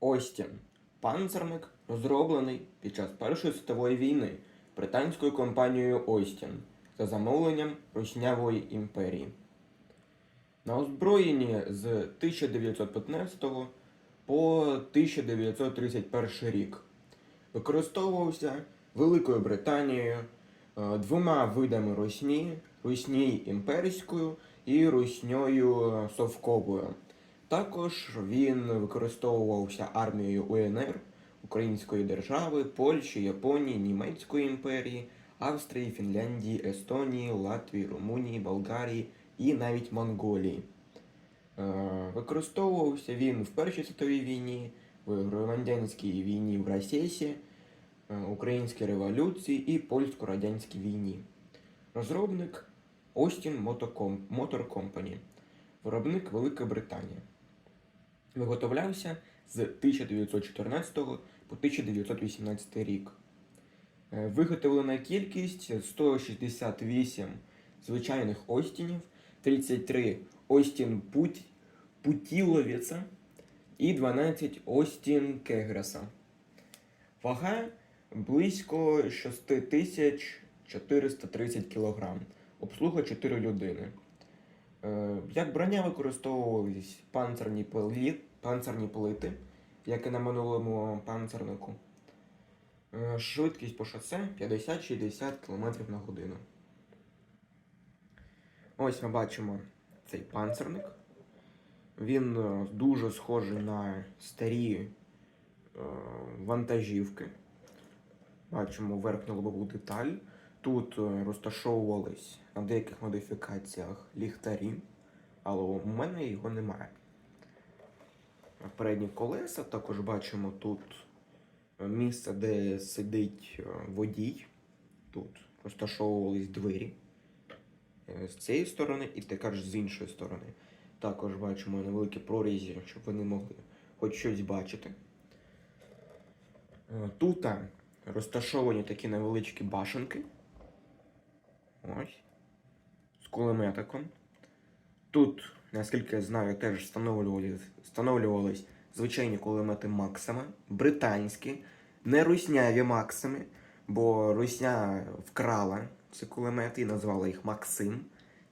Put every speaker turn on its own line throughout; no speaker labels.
Остін. Панцерник розроблений під час Першої світової війни британською компанією Остін за замовленням Руснявої імперії. На озброєнні з 1915 по 1931 рік використовувався Великою Британією е, двома видами русні, русні імперською і русньою е, совковою. Також він використовувався армією УНР, Української держави, Польщі, Японії, Німецької імперії, Австрії, Фінляндії, Естонії, Латвії, Румунії, Болгарії і навіть Монголії. Е, Використовувався він в Першій світовій війні, в громадянській війні в Росії, е, Українській революції і польсько-радянській війні. Розробник Motocom- Motor Company, виробник Велика Британія. Виготовлявся з 1914 по 1918 рік. Е, Виготовлена кількість 168 звичайних Остінів, 33 Остін Путь, Путіловіца і 12 Остін Кегреса. Вага близько 6430 кг. Обслуга 4 людини. Е, Як броня використовувались панцерні, плі- панцерні плити, як і на минулому панцернику. Е, Швидкість по шосе 50-60 км на годину. Ось ми бачимо цей панцерник. Він е, дуже схожий на старі вантажівки. Бачимо верхню лобову деталь. Тут е, розташовувались на деяких модифікаціях ліхтарі, але у мене його немає. Передні колеса також бачимо тут е, місце, де сидить е, водій. Тут розташовувались двері з цієї сторони і також з іншої сторони. Також бачимо невеликі прорізі, щоб вони могли хоч щось бачити. Тут розташовані такі невеличкі башенки. Ось. З кулеметиком. Тут, наскільки я знаю, теж встановлювались, встановлювались звичайні кулемети Максима, британські, не русняві Максими, бо Русня вкрала ці кулемети і назвала їх Максим.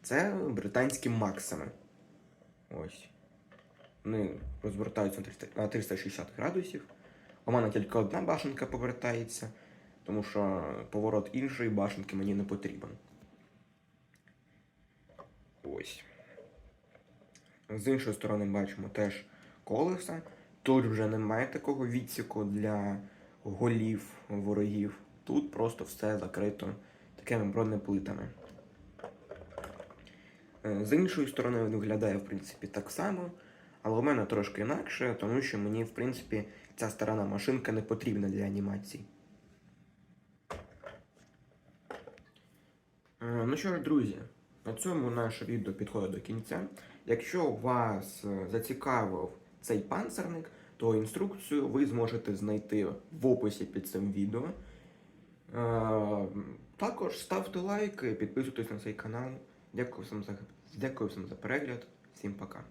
Це британські Максими. Ось. Вони розвертаються на 300 на 360 градусів. У мене тільки одна башенка повертається, тому що поворот іншої башенки мені не потрібен. Ось. З іншої сторони бачимо теж колеса. Тут вже немає такого відсіку для голів ворогів. Тут просто все закрито такими бронеплитами. Е, З іншої сторони він виглядає, в принципі, так само, але у мене трошки інакше, тому що мені, в принципі, ця сторона машинка не потрібна для анімацій. Е, Ну що ж, друзі, на цьому наше відео підходить до кінця. Якщо вас е, зацікавив цей панцерник, то інструкцію ви зможете знайти в описі під цим відео. Е, Також ставте лайки, підписуйтесь на цей канал. Дякую всім за, дякую всім за перегляд. Всім пока.